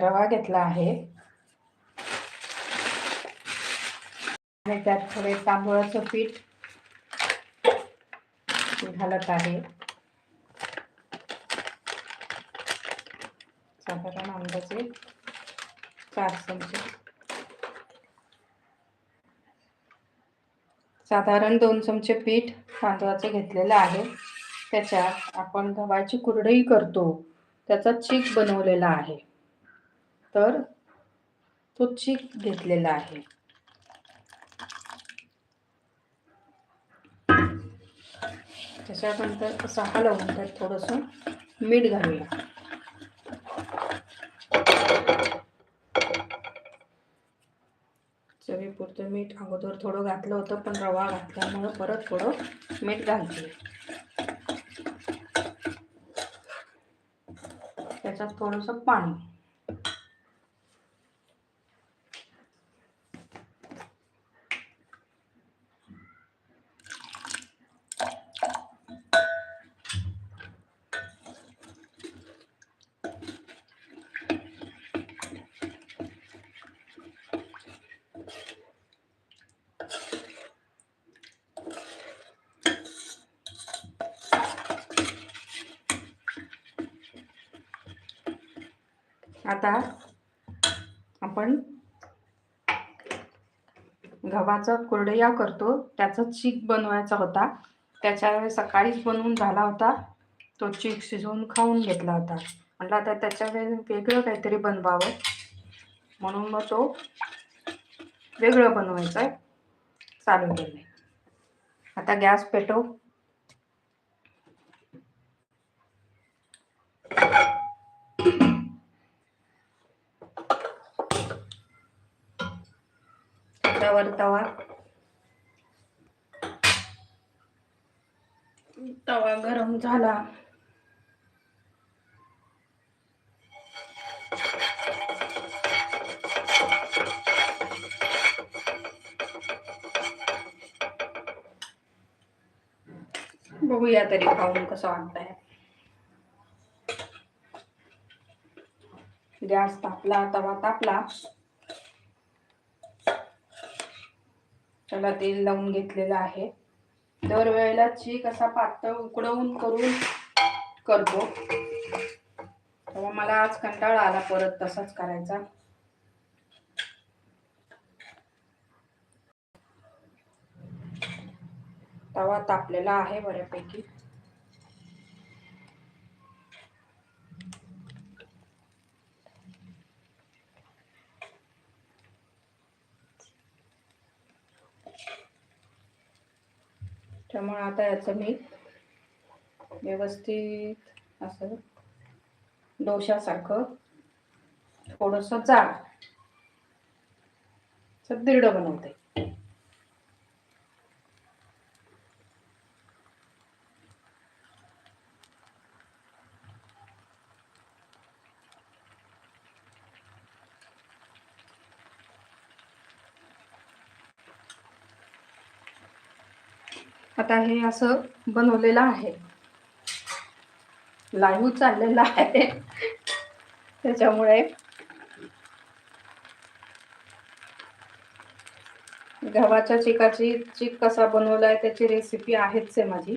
रवा घेतला आहे. आणि त्यात थोडे तांदूळाचं पीठ घालत आहे. साधारण अंदाजे चार चमचे. साधारण दोन चमचे पीठ तांदळाचं घेतलेलं आहे. त्याच्यात आपण गव्हाची कुरडई करतो. त्याचा चीक बनवलेला आहे. तर तो चिक घेतलेला आहे. त्याच्यानंतर असं हलवून त्यात थोडंसं मीठ घालूया. चवीपुरतं मीठ अगोदर थोडं घातलं होतं पण रवा घातल्यामुळं परत थोडं मीठ घालते. त्याच्यात थोडंसं पाणी. आता आपण गव्हाचं कुरडया करतो. त्याचा चीक बनवायचा होता. त्याच्या सकाळीच बनवून झाला होता. तो चीक शिजवून खाऊन घेतला होता. म्हटलं आता त्याच्या वेळ वेगळं काहीतरी बनवावं. म्हणून मग तो वेगळं बनवायचं. आहे चालू केलं. आता गॅस पेटव. तवा तवा गरम झाला बघूया तरी खाऊन कसं वाटतंय गॅस तापला तवा तापला त्याला तेल लावून घेतलेलं आहे. दरवेळेला चीक असा पातळ उकडवून करून करतो. तेव्हा मला आज कंटाळा आला परत तसाच करायचा. तवा तापलेला आहे बऱ्यापैकी. त्यामुळे आता याचं मी व्यवस्थित असं डोशासारखं थोडंसं जाड असं बनवते. आता हे असं बनवलेलं आहे. लाईव्ह चाललेलं आहे. त्याच्यामुळे गव्हाच्या चिकाची चिक कसा बनवलाय त्याची रेसिपी आहेच आहे माझी.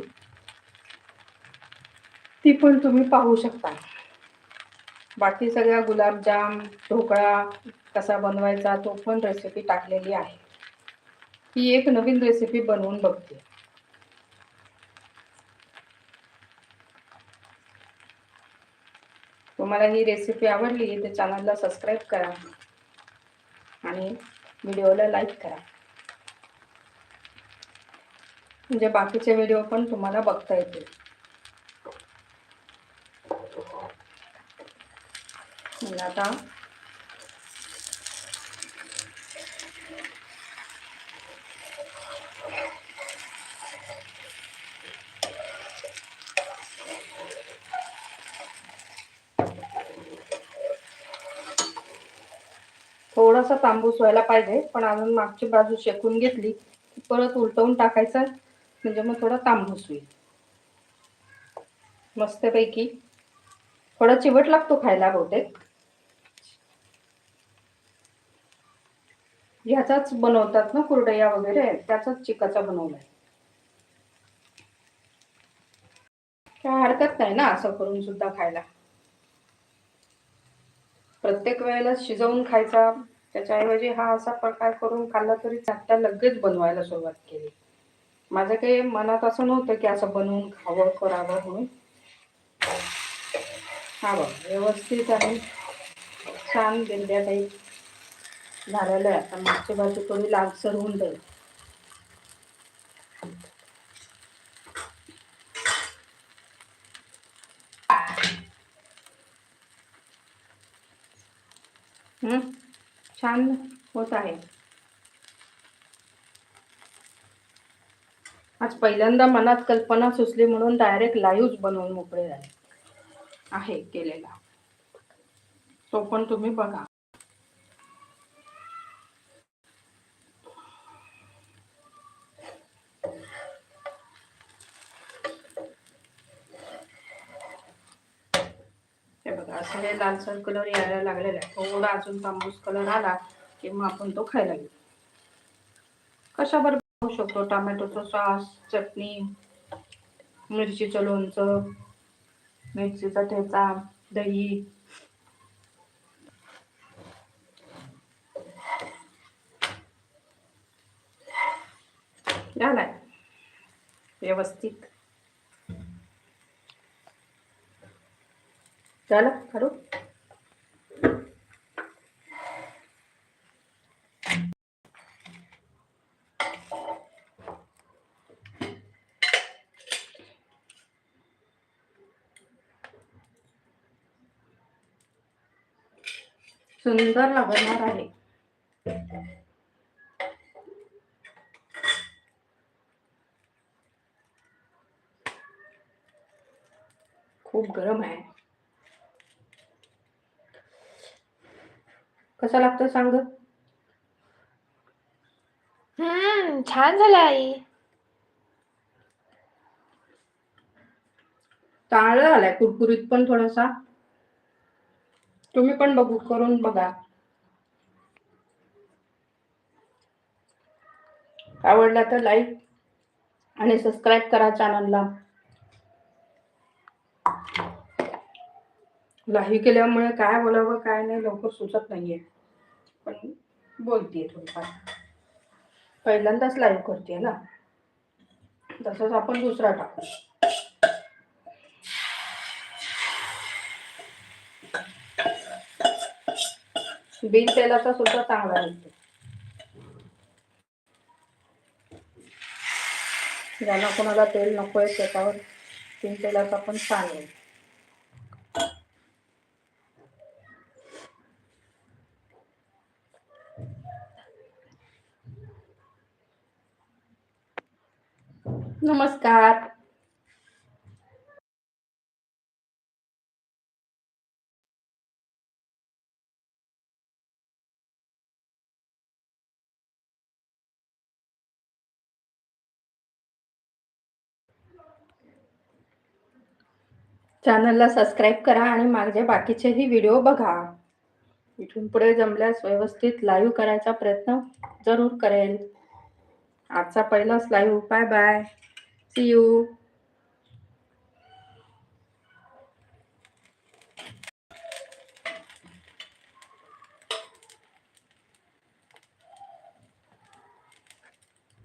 ती पण तुम्ही पाहू शकता. बाकी सगळ्या गुलाबजाम ढोकळा कसा बनवायचा तो पण रेसिपी टाकलेली आहे. ही एक नवीन रेसिपी बनवून बघते. तुम्हाला ही रेसिपी आवडली तर चॅनलला सबस्क्राईब करा. आणि व्हिडिओला लाईक करा. म्हणजे बाकीचे व्हिडिओ पण तुम्हाला बघता येतील. म्हणजे आता थोडासा तांबूस व्हायला पाहिजे पण अजून मागची बाजू शेकून घेतली की परत उलटवून टाकायचं म्हणजे मग थोडा तांबूस होईल. मस्तपैकी. थोडा चिवट लागतो खायला बहुतेक. ह्याचाच बनवतात ना कुरडया वगैरे त्याचाच चिकाचा बनवलाय. काय हरकत नाही ना असं करून सुद्धा खायला. प्रत्येक वेळेला शिजवून खायचा त्याच्याऐवजी हा असा प्रकार करून खाल्ला तरी चाट्या लगेच बनवायला सुरुवात केली. माझं काही मनात असं नव्हतं की असं बनवून खावं करावं म्हणून. हा बघ व्यवस्थित आणि छान दिंड्या काही झालेलं आहे. आता मागची बाजू थोडी लालसर होऊन जाईल. हम्म, छान होत आहे. आज पहिल्यांदा मनात कल्पना सुचली म्हणून डायरेक्ट लाईव्ह बनवून मोकळे झाले. आहे केलेला. तो पण तुम्ही बघा हे बघा असं हे लालसर कलर यायला लागलेला आहे. थोडा अजून तांबूस कलर आला की मग आपण तो खायला घेऊ. कशाबरोबर खाऊ शकतो? टोमॅटोचं सॉस चटणी मिरचीचं लोणचं मिरचीचा ठेचा दही. झालाय. व्यवस्थित. झालं? काढू सुंदर लागणार आहे. खूप गरम आहे. कसा लागतो सांग ग? हम्म छान झालं आई. चांगला झालाय कुरकुरीत पण थोडासा. तुम्ही पण बघू करून बघा. आवडला तर लाईक आणि सबस्क्राईब करा चॅनलला लाही केल्यामुळे काय बोलावं काय नाही लवकर सुचत नाहीये. पण बोलतीये थोडीफार. पहिल्यांदाच लाईव्ह करते ना. तसंच आपण दुसरा टाकू. बिन तेलाचा सुद्धा चांगला निघतो ज्यांना कोणाला तेल नकोय त्याच्यावर बिन तेलाचा पण छान येईल नमस्कार. चॅनलला सबस्क्राईब करा आणि माझे बाकीचेही व्हिडिओ बघा. इथून पुढे जमल्यास व्यवस्थित लाईव्ह करायचा प्रयत्न जरूर करेल. आजचा पहिलाच live. Bye bye. See you.